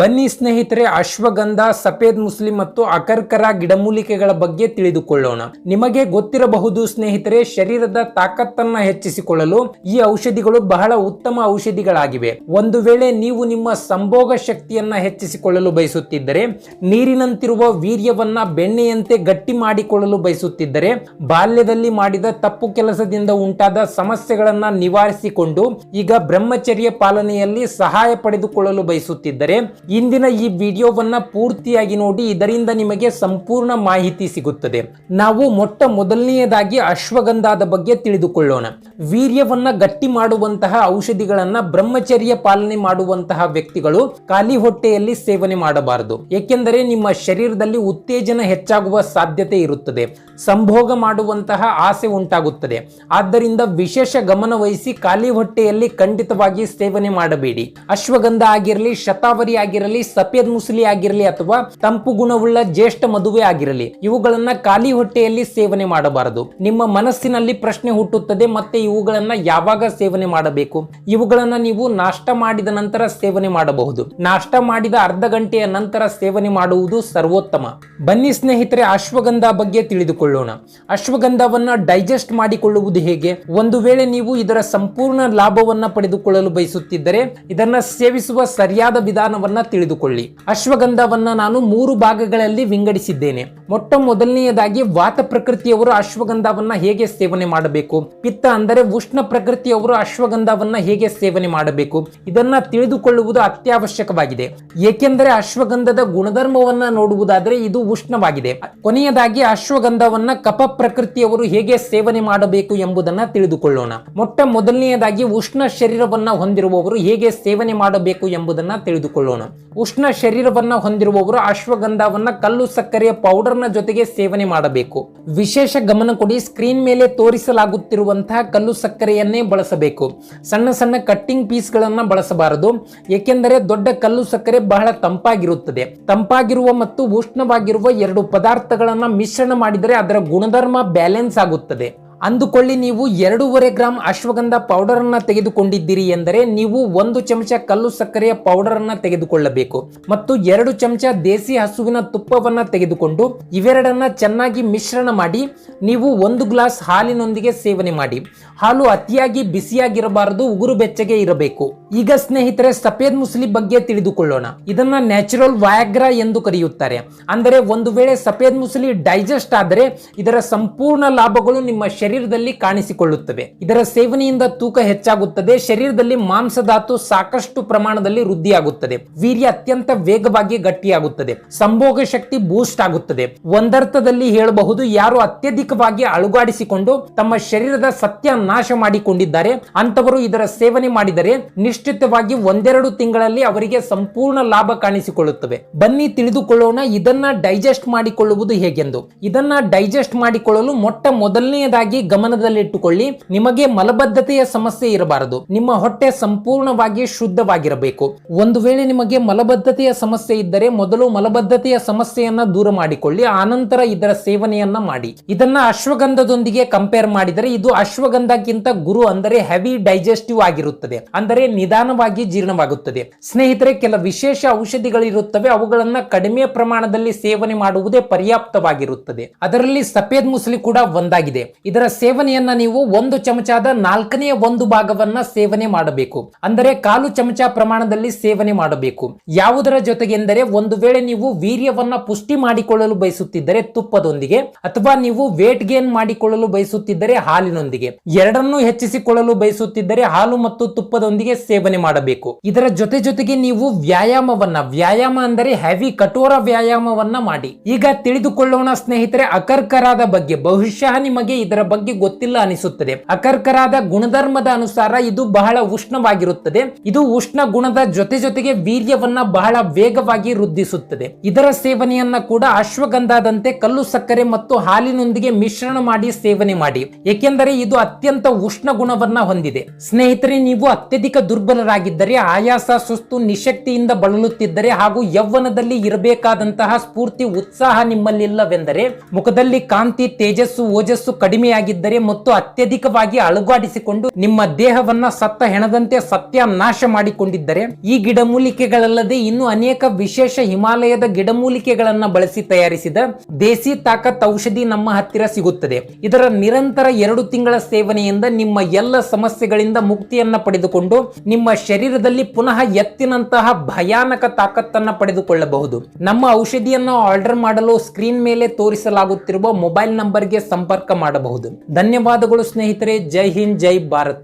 ಬನ್ನಿ ಸ್ನೇಹಿತರೆ, ಅಶ್ವಗಂಧ, ಸಫೇದ್ ಮುಸ್ಲಿಂ ಮತ್ತು ಅಕರ್ಕರ ಗಿಡಮೂಲಿಕೆಗಳ ಬಗ್ಗೆ ತಿಳಿದುಕೊಳ್ಳೋಣ. ನಿಮಗೆ ಗೊತ್ತಿರಬಹುದು ಸ್ನೇಹಿತರೆ, ಶರೀರದ ತಾಕತ್ತನ್ನ ಹೆಚ್ಚಿಸಿಕೊಳ್ಳಲು ಈ ಔಷಧಿಗಳು ಬಹಳ ಉತ್ತಮ ಔಷಧಿಗಳಾಗಿವೆ. ಒಂದು ವೇಳೆ ನೀವು ನಿಮ್ಮ ಸಂಭೋಗ ಶಕ್ತಿಯನ್ನ ಹೆಚ್ಚಿಸಿಕೊಳ್ಳಲು ಬಯಸುತ್ತಿದ್ದರೆ, ನೀರಿನಂತಿರುವ ವೀರ್ಯವನ್ನ ಬೆಣ್ಣೆಯಂತೆ ಗಟ್ಟಿ ಮಾಡಿಕೊಳ್ಳಲು ಬಯಸುತ್ತಿದ್ದರೆ, ಬಾಲ್ಯದಲ್ಲಿ ಮಾಡಿದ ತಪ್ಪು ಕೆಲಸದಿಂದ ಉಂಟಾದ ಸಮಸ್ಯೆಗಳನ್ನ ನಿವಾರಿಸಿಕೊಂಡು ಈಗ ಬ್ರಹ್ಮಚರ್ಯ ಪಾಲನೆಯಲ್ಲಿ ಸಹಾಯ ಪಡೆದುಕೊಳ್ಳಲು ಬಯಸುತ್ತಿದ್ದರೆ ಇಂದಿನ ಈ ವಿಡಿಯೋವನ್ನ ಪೂರ್ತಿಯಾಗಿ ನೋಡಿ ಇದರಿಂದ ನಿಮಗೆ ಸಂಪೂರ್ಣ ಮಾಹಿತಿ ಸಿಗುತ್ತದೆ. ನಾವು ಮೊಟ್ಟ ಮೊದಲನೆಯದಾಗಿ ಅಶ್ವಗಂಧದ ಬಗ್ಗೆ ತಿಳಿದುಕೊಳ್ಳೋಣ. ವೀರ್ಯವನ್ನ ಗಟ್ಟಿ ಮಾಡುವಂತಹ ಔಷಧಿಗಳನ್ನ ಬ್ರಹ್ಮಚರ್ಯ ಪಾಲನೆ ಮಾಡುವಂತಹ ವ್ಯಕ್ತಿಗಳು ಖಾಲಿ ಹೊಟ್ಟೆಯಲ್ಲಿ ಸೇವನೆ ಮಾಡಬಾರದು. ಏಕೆಂದರೆ ನಿಮ್ಮ ಶರೀರದಲ್ಲಿ ಉತ್ತೇಜನ ಹೆಚ್ಚಾಗುವ ಸಾಧ್ಯತೆ ಇರುತ್ತದೆ. ಸಂಭೋಗ ಮಾಡುವಂತಹ ಆಸೆ ಉಂಟಾಗುತ್ತದೆ. ಆದ್ದರಿಂದ ವಿಶೇಷ ಗಮನ ವಹಿಸಿ ಖಾಲಿ ಹೊಟ್ಟೆಯಲ್ಲಿ ಖಂಡಿತವಾಗಿ ಸೇವನೆ ಮಾಡಬೇಡಿ. ಅಶ್ವಗಂಧ ಆಗಿರಲಿ, ಶತಾವರಿ ಸಫೇದ್ ಮುಸ್ಲಿ ಆಗಿರಲಿ ಅಥವಾ ತಂಪು ಗುಣವುಳ್ಳ ಜ್ಯೇಷ್ಠ ಮದುವೆ ಆಗಿರಲಿ, ಇವುಗಳನ್ನ ಖಾಲಿ ಹೊಟ್ಟೆಯಲ್ಲಿ ಸೇವನೆ ಮಾಡಬಾರದು. ನಿಮ್ಮ ಮನಸ್ಸಿನಲ್ಲಿ ಪ್ರಶ್ನೆ ಹುಟ್ಟುತ್ತದೆ, ಮತ್ತೆ ಇವುಗಳನ್ನ ಯಾವಾಗ ಸೇವನೆ ಮಾಡಬೇಕು? ಇವುಗಳನ್ನ ನೀವು ನಾಷ್ಟ ಮಾಡಿದ ನಂತರ ಸೇವನೆ ಮಾಡಬಹುದು. ನಾಷ್ಟ ಮಾಡಿದ ಅರ್ಧ ಗಂಟೆಯ ನಂತರ ಸೇವನೆ ಮಾಡುವುದು ಸರ್ವೋತ್ತಮ. ಬನ್ನಿ ಸ್ನೇಹಿತರೆ, ಅಶ್ವಗಂಧ ಬಗ್ಗೆ ತಿಳಿದುಕೊಳ್ಳೋಣ. ಅಶ್ವಗಂಧವನ್ನ ಡೈಜೆಸ್ಟ್ ಮಾಡಿಕೊಳ್ಳುವುದು ಹೇಗೆ? ಒಂದು ವೇಳೆ ನೀವು ಇದರ ಸಂಪೂರ್ಣ ಲಾಭವನ್ನ ಪಡೆದುಕೊಳ್ಳಲು ಬಯಸುತ್ತಿದ್ದರೆ, ಇದನ್ನ ಸೇವಿಸುವ ಸರಿಯಾದ ವಿಧಾನವನ್ನ ತಿಳಿದುಕೊಳ್ಳಿ. ಅಶ್ವಗಂಧವನ್ನ ನಾನು ಮೂರು ಭಾಗಗಳಲ್ಲಿ ವಿಂಗಡಿಸಿದ್ದೇನೆ. ಮೊಟ್ಟ ಮೊದಲನೆಯದಾಗಿ ವಾತ ಪ್ರಕೃತಿಯವರು ಅಶ್ವಗಂಧವನ್ನ ಹೇಗೆ ಸೇವನೆ ಮಾಡಬೇಕು? ಪಿತ್ತ ಅಂದರೆ ಉಷ್ಣ ಪ್ರಕೃತಿಯವರು ಅಶ್ವಗಂಧವನ್ನ ಹೇಗೆ ಸೇವನೆ ಮಾಡಬೇಕು? ಇದನ್ನ ತಿಳಿದುಕೊಳ್ಳುವುದು ಅತ್ಯವಶ್ಯಕವಾಗಿದೆ. ಏಕೆಂದರೆ ಅಶ್ವಗಂಧದ ಗುಣಧರ್ಮವನ್ನ ನೋಡುವುದಾದರೆ ಇದು ಉಷ್ಣವಾಗಿದೆ. ಕೊನೆಯದಾಗಿ ಅಶ್ವಗಂಧವನ್ನ ಕಪ ಪ್ರಕೃತಿಯವರು ಹೇಗೆ ಸೇವನೆ ಮಾಡಬೇಕು ಎಂಬುದನ್ನ ತಿಳಿದುಕೊಳ್ಳೋಣ. ಮೊಟ್ಟ ಮೊದಲನೆಯದಾಗಿ ಉಷ್ಣ ಶರೀರವನ್ನ ಹೊಂದಿರುವವರು ಹೇಗೆ ಸೇವನೆ ಮಾಡಬೇಕು ಎಂಬುದನ್ನ ತಿಳಿದುಕೊಳ್ಳೋಣ. ಉಷ್ಣ ಶರೀರವನ್ನ ಹೊಂದಿರುವವರು ಅಶ್ವಗಂಧವನ್ನ, ಕಲ್ಲು ಸಕ್ಕರೆಯ ಪೌಡರ್ನ ಜೊತೆಗೆ ಸೇವನೆ ಮಾಡಬೇಕು. ವಿಶೇಷ ಗಮನ ಕೊಡಿ, ಸ್ಕ್ರೀನ್ ಮೇಲೆ ತೋರಿಸಲಾಗುತ್ತಿರುವಂತಹ ಕಲ್ಲು ಸಕ್ಕರೆಯನ್ನೇ ಬಳಸಬೇಕು. ಸಣ್ಣ ಸಣ್ಣ ಕಟ್ಟಿಂಗ್ ಪೀಸ್ಗಳನ್ನ ಬಳಸಬಾರದು. ಏಕೆಂದರೆ ದೊಡ್ಡ ಕಲ್ಲು ಸಕ್ಕರೆ ಬಹಳ ತಂಪಾಗಿರುತ್ತದೆ. ತಂಪಾಗಿರುವ ಮತ್ತು ಉಷ್ಣವಾಗಿರುವ ಎರಡು ಪದಾರ್ಥಗಳನ್ನ ಮಿಶ್ರಣ ಮಾಡಿದರೆ ಅದರ ಗುಣಧರ್ಮ ಬ್ಯಾಲೆನ್ಸ್ ಆಗುತ್ತದೆ. ಅಂದುಕೊಳ್ಳಿ ನೀವು ಎರಡೂವರೆ ಗ್ರಾಂ ಅಶ್ವಗಂಧ ಪೌಡರ್ ಅನ್ನ ತೆಗೆದುಕೊಂಡಿದ್ದೀರಿ ಎಂದರೆ ನೀವು ಒಂದು ಚಮಚ ಕಲ್ಲು ಸಕ್ಕರೆಯ ಪೌಡರ್ ಅನ್ನ ತೆಗೆದುಕೊಳ್ಳಬೇಕು ಮತ್ತು ಎರಡು ಚಮಚ ದೇಸಿ ಹಸುವಿನ ತುಪ್ಪವನ್ನು ತೆಗೆದುಕೊಂಡು ಇವೆರಡನ್ನ ಚೆನ್ನಾಗಿ ಮಿಶ್ರಣ ಮಾಡಿ ನೀವು ಒಂದು ಗ್ಲಾಸ್ ಹಾಲಿನೊಂದಿಗೆ ಸೇವನೆ ಮಾಡಿ. ಹಾಲು ಅತಿಯಾಗಿ ಬಿಸಿಯಾಗಿರಬಾರದು, ಉಗುರು ಬೆಚ್ಚಗೆ ಇರಬೇಕು. ಈಗ ಸ್ನೇಹಿತರೆ, ಸಫೇದ್ ಮುಸ್ಲಿ ಬಗ್ಗೆ ತಿಳಿದುಕೊಳ್ಳೋಣ. ಇದನ್ನ ನ್ಯಾಚುರಲ್ ವಯಾಗ್ರಾ ಎಂದು ಕರೆಯುತ್ತಾರೆ. ಅಂದರೆ ಒಂದು ವೇಳೆ ಸಫೇದ್ ಮುಸ್ಲಿ ಡೈಜೆಸ್ಟ್ ಆದರೆ, ಇದರ ಸಂಪೂರ್ಣ ಲಾಭಗಳು ನಿಮ್ಮ ಶರೀರದಲ್ಲಿ ಕಾಣಿಸಿಕೊಳ್ಳುತ್ತವೆ. ಇದರ ಸೇವನೆಯಿಂದ ತೂಕ ಹೆಚ್ಚಾಗುತ್ತದೆ, ಶರೀರದಲ್ಲಿ ಮಾಂಸಧಾತು ಸಾಕಷ್ಟು ಪ್ರಮಾಣದಲ್ಲಿ ವೃದ್ಧಿಯಾಗುತ್ತದೆ. ವೀರ್ಯ ಅತ್ಯಂತ ವೇಗವಾಗಿ ಗಟ್ಟಿಯಾಗುತ್ತದೆ. ಸಂಭೋಗ ಶಕ್ತಿ ಬೂಸ್ಟ್ ಆಗುತ್ತದೆ. ಒಂದರ್ಥದಲ್ಲಿ ಹೇಳಬಹುದು, ಯಾರು ಅತ್ಯಧಿಕವಾಗಿ ಅಳುಗಾಡಿಸಿಕೊಂಡು ತಮ್ಮ ಶರೀರದ ಸತ್ಯ ನಾಶ ಮಾಡಿಕೊಂಡಿದ್ದಾರೆ ಅಂತವರು ಇದರ ಸೇವನೆ ಮಾಡಿದರೆ ನಿಶ್ಚಿತವಾಗಿ ಒಂದೆರಡು ತಿಂಗಳಲ್ಲಿ ಅವರಿಗೆ ಸಂಪೂರ್ಣ ಲಾಭ ಕಾಣಿಸಿಕೊಳ್ಳುತ್ತವೆ. ಬನ್ನಿ ತಿಳಿದುಕೊಳ್ಳೋಣ ಇದನ್ನ ಡೈಜೆಸ್ಟ್ ಮಾಡಿಕೊಳ್ಳುವುದು ಹೇಗೆಂದು. ಇದನ್ನ ಡೈಜೆಸ್ಟ್ ಮಾಡಿಕೊಳ್ಳಲು ಮೊಟ್ಟ ಮೊದಲನೆಯದಾಗಿ ಗಮನದಲ್ಲಿಟ್ಟುಕೊಳ್ಳಿ. ನಿಮಗೆ ಮಲಬದ್ಧತೆಯ ಸಮಸ್ಯೆ ಇರಬಾರದು. ನಿಮ್ಮ ಹೊಟ್ಟೆ ಸಂಪೂರ್ಣವಾಗಿ ಶುದ್ಧವಾಗಿರಬೇಕು. ಒಂದು ವೇಳೆ ನಿಮಗೆ ಮಲಬದ್ಧತೆಯ ಸಮಸ್ಯೆ ಇದ್ದರೆ ಮೊದಲು ಮಲಬದ್ಧತೆಯ ಸಮಸ್ಯೆಯನ್ನ ದೂರ ಮಾಡಿಕೊಳ್ಳಿ. ಆನಂತರ ಇದರ ಸೇವನೆಯನ್ನ ಮಾಡಿ. ಇದನ್ನ ಅಶ್ವಗಂಧದೊಂದಿಗೆ ಕಂಪೇರ್ ಮಾಡಿದರೆ ಇದು ಅಶ್ವಗಂಧಕ್ಕಿಂತ ಗುರು ಅಂದರೆ ಹೆವಿ ಡೈಜೆಸ್ಟಿವ್ ಆಗಿರುತ್ತದೆ. ಅಂದರೆ ನಿಧಾನವಾಗಿ ಜೀರ್ಣವಾಗುತ್ತದೆ. ಸ್ನೇಹಿತರೆ, ಕೆಲ ವಿಶೇಷ ಔಷಧಿಗಳಿರುತ್ತವೆ. ಅವುಗಳನ್ನ ಕಡಿಮೆ ಪ್ರಮಾಣದಲ್ಲಿ ಸೇವನೆ ಮಾಡುವುದೇ ಪರ್ಯಾಪ್ತವಾಗಿರುತ್ತದೆ. ಅದರಲ್ಲಿ ಸಫೇದ್ ಮುಸಲಿ ಕೂಡ ಒಂದಾಗಿದೆ. ಇದರ ಸೇವನೆಯನ್ನ ನೀವು ಒಂದು ಚಮಚದ ನಾಲ್ಕನೆಯ ಒಂದು ಭಾಗವನ್ನ ಸೇವನೆ ಮಾಡಬೇಕು. ಅಂದರೆ ಕಾಲು ಚಮಚ ಪ್ರಮಾಣದಲ್ಲಿ ಸೇವನೆ ಮಾಡಬೇಕು. ಯಾವುದರ ಜೊತೆಗೆಂದರೆ, ಒಂದು ವೇಳೆ ನೀವು ವೀರ್ಯವನ್ನ ಪುಷ್ಟಿ ಮಾಡಿಕೊಳ್ಳಲು ಬಯಸುತ್ತಿದ್ದರೆ ತುಪ್ಪದೊಂದಿಗೆ, ಅಥವಾ ನೀವು ವೇಟ್ ಗೇನ್ ಮಾಡಿಕೊಳ್ಳಲು ಬಯಸುತ್ತಿದ್ದರೆ ಹಾಲಿನೊಂದಿಗೆ. ಎರಡನ್ನೂ ಹೆಚ್ಚಿಸಿಕೊಳ್ಳಲು ಬಯಸುತ್ತಿದ್ದರೆ ಹಾಲು ಮತ್ತು ತುಪ್ಪದೊಂದಿಗೆ ಸೇವನೆ ಮಾಡಬೇಕು. ಇದರ ಜೊತೆ ಜೊತೆಗೆ ನೀವು ವ್ಯಾಯಾಮವನ್ನ, ವ್ಯಾಯಾಮ ಅಂದರೆ ಹೆವಿ ಕಠೋರ ವ್ಯಾಯಾಮವನ್ನ ಮಾಡಿ. ಈಗ ತಿಳಿದುಕೊಳ್ಳೋಣ ಸ್ನೇಹಿತರೆ, ಅಕರ್ಕರಾದ ಬಗ್ಗೆ. ಬಹುಶಃ ನಿಮಗೆ ಇದರ ಬಗ್ಗೆ ಗೊತ್ತಿಲ್ಲ ಅನಿಸುತ್ತದೆ. ಅಕರ್ಕರಾದ ಗುಣಧರ್ಮದ ಅನುಸಾರ ಇದು ಬಹಳ ಉಷ್ಣವಾಗಿರುತ್ತದೆ. ಇದು ಉಷ್ಣ ಗುಣದ ಜೊತೆ ಜೊತೆಗೆ ವೀರ್ಯವನ್ನ ಬಹಳ ವೇಗವಾಗಿ ವೃದ್ಧಿಸುತ್ತದೆ. ಇದರ ಸೇವನೆಯನ್ನ ಕೂಡ ಅಶ್ವಗಂಧದಂತೆ ಕಲ್ಲು ಸಕ್ಕರೆ ಮತ್ತು ಹಾಲಿನೊಂದಿಗೆ ಮಿಶ್ರಣ ಮಾಡಿ ಸೇವನೆ ಮಾಡಿ. ಏಕೆಂದರೆ ಇದು ಅತ್ಯಂತ ಉಷ್ಣ ಗುಣವನ್ನ ಹೊಂದಿದೆ. ಸ್ನೇಹಿತರೆ, ನೀವು ಅತ್ಯಧಿಕ ದುರ್ಬಲ ದುರ್ಬಲರಾಗಿದ್ದರೆ, ಆಯಾಸ, ಸುಸ್ತು, ನಿಶಕ್ತಿಯಿಂದ ಬಳಲುತ್ತಿದ್ದರೆ ಹಾಗೂ ಯೌವನದಲ್ಲಿ ಇರಬೇಕಾದಂತಹ ಸ್ಫೂರ್ತಿ, ಉತ್ಸಾಹ ನಿಮ್ಮಲ್ಲಿಲ್ಲವೆಂದರೆ, ಮುಖದಲ್ಲಿ ಕಾಂತಿ, ತೇಜಸ್ಸು, ಓಜಸ್ಸು ಕಡಿಮೆಯಾಗಿದ್ದರೆ ಮತ್ತು ಅತ್ಯಧಿಕವಾಗಿ ಅಳುಗಾಡಿಸಿಕೊಂಡು ನಿಮ್ಮ ದೇಹವನ್ನ ಸತ್ತ ಹೆಣದಂತೆ ಸತ್ಯ ನಾಶ ಮಾಡಿಕೊಂಡಿದ್ದರೆ, ಈ ಗಿಡಮೂಲಿಕೆಗಳಲ್ಲದೆ ಇನ್ನು ಅನೇಕ ವಿಶೇಷ ಹಿಮಾಲಯದ ಗಿಡಮೂಲಿಕೆಗಳನ್ನ ಬಳಸಿ ತಯಾರಿಸಿದ ದೇಸಿ ತಾಕತ್ ಔಷಧಿ ನಮ್ಮ ಹತ್ತಿರ ಸಿಗುತ್ತದೆ. ಇದರ ನಿರಂತರ ಎರಡು ತಿಂಗಳ ಸೇವನೆಯಿಂದ ನಿಮ್ಮ ಎಲ್ಲ ಸಮಸ್ಯೆಗಳಿಂದ ಮುಕ್ತಿಯನ್ನ ಪಡೆದುಕೊಂಡು ನಿಮ್ಮ ಶರೀರದಲ್ಲಿ ಪುನಃ ಎತ್ತಿನಂತಹ ಭಯಾನಕ ತಾಕತ್ತನ್ನ ಪಡೆದುಕೊಳ್ಳಬಹುದು. ನಮ್ಮ ಔಷಧಿಯನ್ನು ಆರ್ಡರ್ ಮಾಡಲು ಸ್ಕ್ರೀನ್ ಮೇಲೆ ತೋರಿಸಲಾಗುತ್ತಿರುವ ಮೊಬೈಲ್ ನಂಬರ್ಗೆ ಸಂಪರ್ಕ ಮಾಡಬಹುದು. ಧನ್ಯವಾದಗಳು ಸ್ನೇಹಿತರೆ. ಜೈ ಹಿಂದ್, ಜೈ ಭಾರತ್.